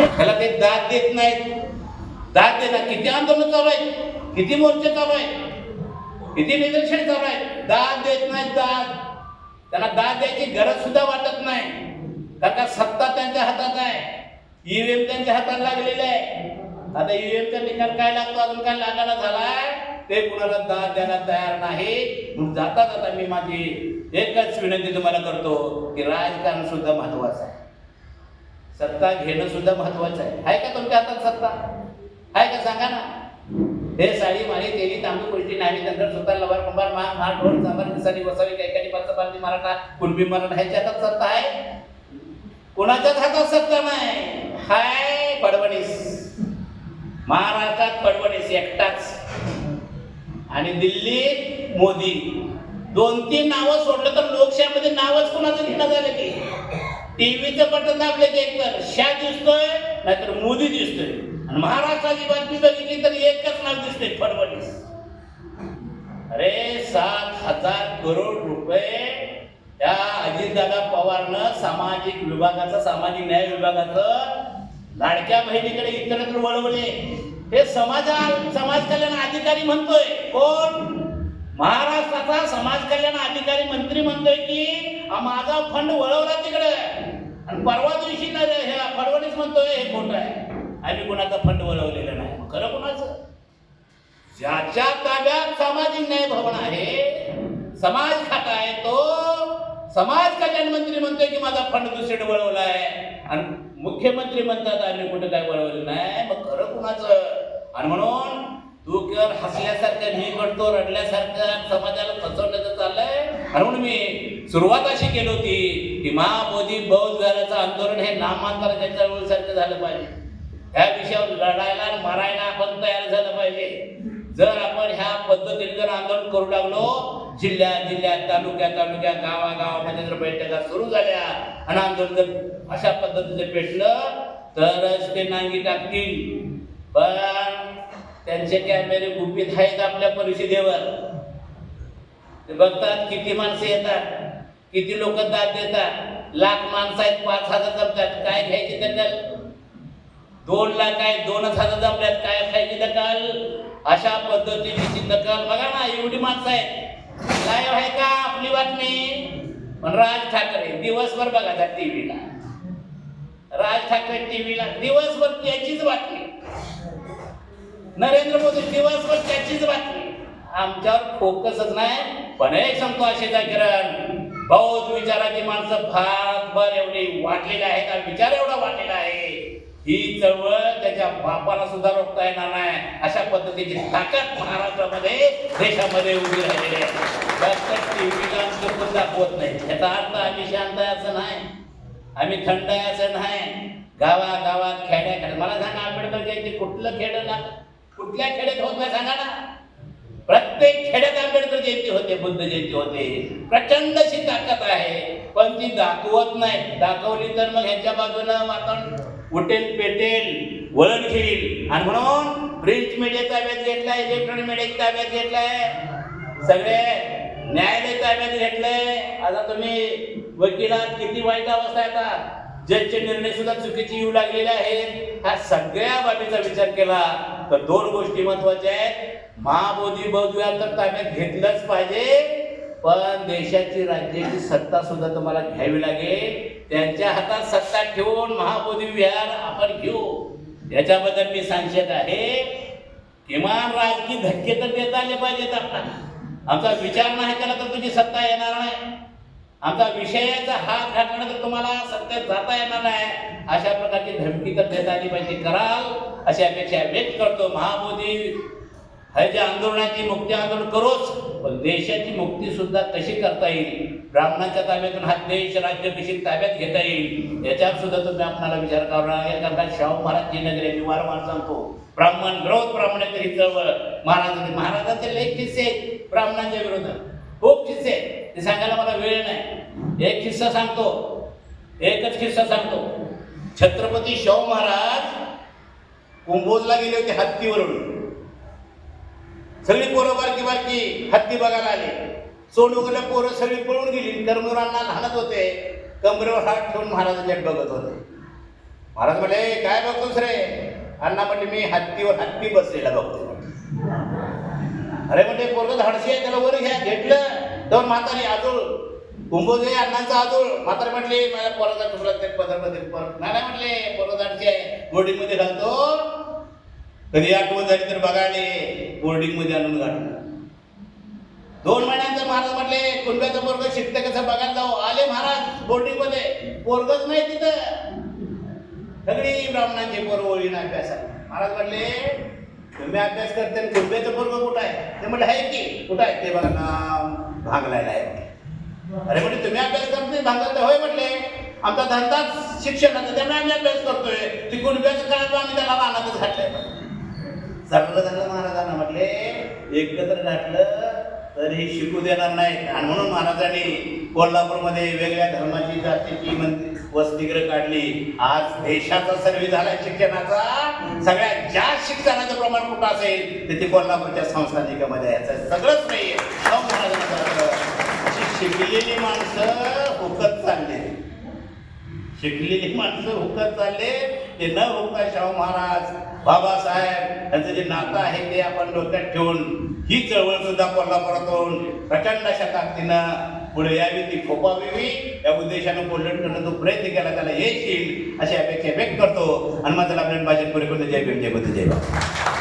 ह्याला ते दाद देत नाहीत. दाद देतात. किती आंदोलन चालू आहेत किती मोर्चे चालू आहेत किती निदर्शन चालू आहेत? दाद देत नाहीत दाद. त्यांना दाद द्यायची गरज सुद्धा वाटत नाही. कारण का सत्ता त्यांच्या हातात आहे. ईव्हीएम त्यांच्या हातात लागलेले आहे. आता ईव्हीएमचा निकाल काय लागतो? अजून काय लागायला झालाय? ते कुणाला दाद द्यायला तयार नाही? म्हणून जाता जाता मी माझी एकच विनंती तुम्हाला करतो की राजकारण सुद्धा महत्वाचं आहे. सत्ता घेणं सुद्धा महत्वाचं आहे. आहे का तुमच्या हातात सत्ता? आहे का? सांगा ना. हे साडी मारी तेली तांबू कुलटी नावी नंतर सुतार लवार कुंभार मा मा ढोल चांबर निसारी वसावी कैकाडी पाच पालती मराठा कुणबी मराठा ह्याच्या हातात सत्ता आहे? कोणाच्याच हातात सत्ता नाही. हाय फडवणीस महाराष्ट्रात फडवणीस एकटाच. आणि दिल्लीत मोदी. दोन तीन नावं सोडलं तर लोकशाहीमध्ये नावच कुणाचं घेणं झालं की? टीव्हीचं बटन दाबले की एकतर. शा दिसतोय नाहीतर मोदी दिसतोय. आणि महाराष्ट्राची बातमी बघितली तर एकच नाव दिसते फडणवीस अरे सात हजार करोड रुपये त्या अजितदादा पवारनं सामाजिक विभागाचं सामाजिक न्याय विभागाचं लाडक्या बहिणीकडे इतरत्र वळवले हे समाजा समाज कल्याण अधिकारी म्हणतोय. कोण? महाराष्ट्राचा समाज कल्याण अधिकारी मंत्री म्हणतोय की माझा फंड वळवला तिकडे. आणि परवा दिवशी ना हे फडणवीस म्हणतोय हे खोटं आहे. आम्ही कोणाचा फंड वळवलेला नाही. मग खरं कोणाचं? ज्याच्या ताब्यात सामाजिक न्याय भवन आहे समाज खाता आहे तो समाज कल्याण मंत्री म्हणतोय की माझा फंड दुसरीकडे वळवला आहे. आणि मुख्यमंत्री म्हणतात आम्ही कुठे काय वळवलं नाही. मग खरं कुणाचं? आणि म्हणून तू केवळ हसल्यासारखं मी करतो रडल्यासारखं समाजाला फसवण्याचं चाललंय. आणि म्हणून मी सुरुवात अशी केली होती की महाबोधी बौद्ध घराचं आंदोलन हे नामांतराच्या चळवळीसारखं झालं पाहिजे. ह्या विषयावर लढायला मारायला आपण तयार झालं पाहिजे. जर आपण ह्या पद्धतीने जर आंदोलन करू लागलो जिल्ह्यात जिल्ह्यात तालुक्या तालुक्यात गावागावामध्ये जर बैठका सुरू झाल्या आणि आंदोलन जर अशा पद्धतीने पेटलं तरच ते नांगी टाकतील. पण त्यांचे कॅमेरे गुपित आहेत आपल्या परिषदेवर? ते बघतात किती माणसं येतात किती लोक दाद देतात लाख माणसं आहेत पाच हजार जमतात काय घ्यायचे दखल? दोन लाख आहेत दोनच हजार जमल्यात काय खायची दखल? अशा पद्धतीची दखल. बघा ना एवढी माणसं आहेत. काय आहे का आपली बातमी? पण राज ठाकरे दिवसभर बघा त्या टीव्हीला. राज ठाकरे टीव्हीला दिवसभर त्याचीच बातमी. नरेंद्र मोदी दिवसभर त्याचीच बातमी. आमच्यावर फोकसच नाही पण एक सांगतो आशेचा किरण. बौद्ध विचाराची माणसं भारतभर एवढी वाटलेली आहेत का विचार एवढा वाटलेला आहे. ही चळवळ त्याच्या बापाला सुद्धा रोखता येणार नाही. अशा पद्धतीची ताकद महाराष्ट्रामध्ये देशामध्ये उभी राहिलेली आहे. टीव्हीला आमचं दाखवत नाही. याचा अर्थ आम्ही शांत आहे असं नाही. आम्ही थंड आहे असं नाही. गावागावात खेड्या खेड्यात मला सांगा आंबेडकर जयंती कुठलं खेळ ना कुठल्या खेड्यात होत नाही सांगा ना. प्रत्येक खेड्यात आंबेडकर जयंती होते बुद्ध जयंती होते. प्रचंड अशी ताकद आहे. पण ती दाखवत नाही. दाखवली तर मग ह्याच्या बाजूनं वातावरण उठेल पेटेल वळण घेईल. आणि म्हणून प्रिंट मीडिया ताब्यात घेतलाय इलेक्ट्रॉनिक मीडिया ताब्यात घेतलाय. सगळे न्यायालय ताब्यात घेतलंय. आता तुम्ही वकिलात किती वाईट अवस्था येतात जजचे निर्णय सुद्धा चुकीचे येऊ लागलेले आहेत. ह्या सगळ्या बाबीचा विचार केला. तर दोन गोष्टी महत्त्वाच्या आहेत. महाबोधी बौद्ध विहार तर ताब्यात घेतलंच पाहिजे. पण देशाची राज्याची सत्ता सुद्धा तुम्हाला घ्यावी लागेल. त्यांच्या हातात सत्ता ठेवून महाबोधी विहार आपण घेऊ. याच्याबद्दल मी सांगत आहे. किमान राजकीय धक्के तर देता आले पाहिजेत आपल्याला. आमचा विचार नाही केला तर तुझी सत्ता येणार नाही. आमचा विषयाचा हात घातला तर तुम्हाला सत्यात जाता येणार नाही. अशा प्रकारची धमकी तर देता आली पाहिजे. कराल अशी अपेक्षा व्यक्त करतो महाबोधी. ह्याच्या आंदोलनाची मुक्ती आंदोलन करूच पण देशाची मुक्ती सुद्धा कशी करता येईल? ब्राह्मणांच्या ताब्यातून हा देश राज्य कशी ताब्यात घेता येईल? याच्यावर सुद्धा तुम्ही आपणाला विचार करावा लागेल शाहू महाराज नगर नगरी मी वारंवार सांगतो ब्राह्मण ग्रौत ब्राह्मण चळवळ. महाराजांचे महाराजांचे लेख किस्से ब्राह्मणांच्या विरोधात. खूप किस्से ते सांगायला मला वेळ नाही. एक किस्सा सांगतो. एकच किस्सा सांगतो. छत्रपती शाहू महाराज कुंभोजला गेले होते हत्तीवरून. सगळी पोरं बारकी बारकी हत्ती बघायला आले. सोंडूकडे पोरं सगळी पळून गेली. कर्मुरांना लहानच होते. कमरेवर हात ठेवून महाराजांच्या बघत होते. महाराज म्हणे काय बघतोस रे? अण्णा म्हणजे मी हत्तीवर हत्ती बसलेला बघतो अरे म्हणजे पोरग धाडशी आहे त्याला वर घ्या घेतलं. तर म्हातारी आजूळ. कुंभोजे अण्णांचा आजूळ. म्हातारी म्हटली माझ्या पोराचा तुकडा ते पदरमध्ये परत नाही नाही म्हटले पोरग आहे बोर्डिंगमध्ये घालतो. कधी आठवण झाली तर बघायले बोर्डिंगमध्ये आणून घालतो दोन महिन्यानंतर महाराज म्हटले कुंभ्याचं पोरग शिकते कसं बघायला जाऊ? आले महाराज बोर्डिंगमध्ये पोरगच नाही तिथं. सगळी ब्राह्मणांची पोरं ओळीनं अभ्यासाला महाराज म्हटले तुम्ही अभ्यास करते कुंभ्याचं पोरग कुठं आहे? ते म्हटलं आहे की कुठं आहे? ते बघा नाम भागलायला आहे. अरे म्हणजे तुम्ही अभ्यास करत नाही भांगला होय म्हटले. आमचा धंदाच शिक्षणाचा त्यामुळे आम्ही अभ्यास करतोय. तिकडून अभ्यास काळात आम्ही त्याला रानातच घातलंय चांगलं झालं महाराजांना म्हटले एकत्र घातलं तर हे शिकू देणार नाही. आणि म्हणून महाराजांनी कोल्हापूरमध्ये वेगळ्या धर्माची जातीची मंदिर वसतिग्रह काढली. आज देशाचा सर्वे झाला शिक्षणाचा. सगळ्यात जास्त शिक्षणाचं प्रमाण कुठं असेल? तिथे ते कोल्हापूरच्या संस्थानिकामध्ये याचं सगळंच नाही शिकलेली माणसं हुकत चालले. शिकलेली माणसं हुकत चालले. ते न हुकता शाहू महाराज बाबासाहेब यांचं जे नातं आहे ते आपण डोक्यात ठेवून ही चळवळ सुद्धा कोल्हापुरातून प्रचंड अशा ताकदीनं पुढे यावी ती खोपावी या उद्देशानं बोलणं करणं प्रयत्न केला त्याला येशील येईल अशी अपेक्षा व्यक्त करतो. आणि माझं आपल्याला भाषेत पुरेपूर जय भीम जय बुद्ध जय बाबा.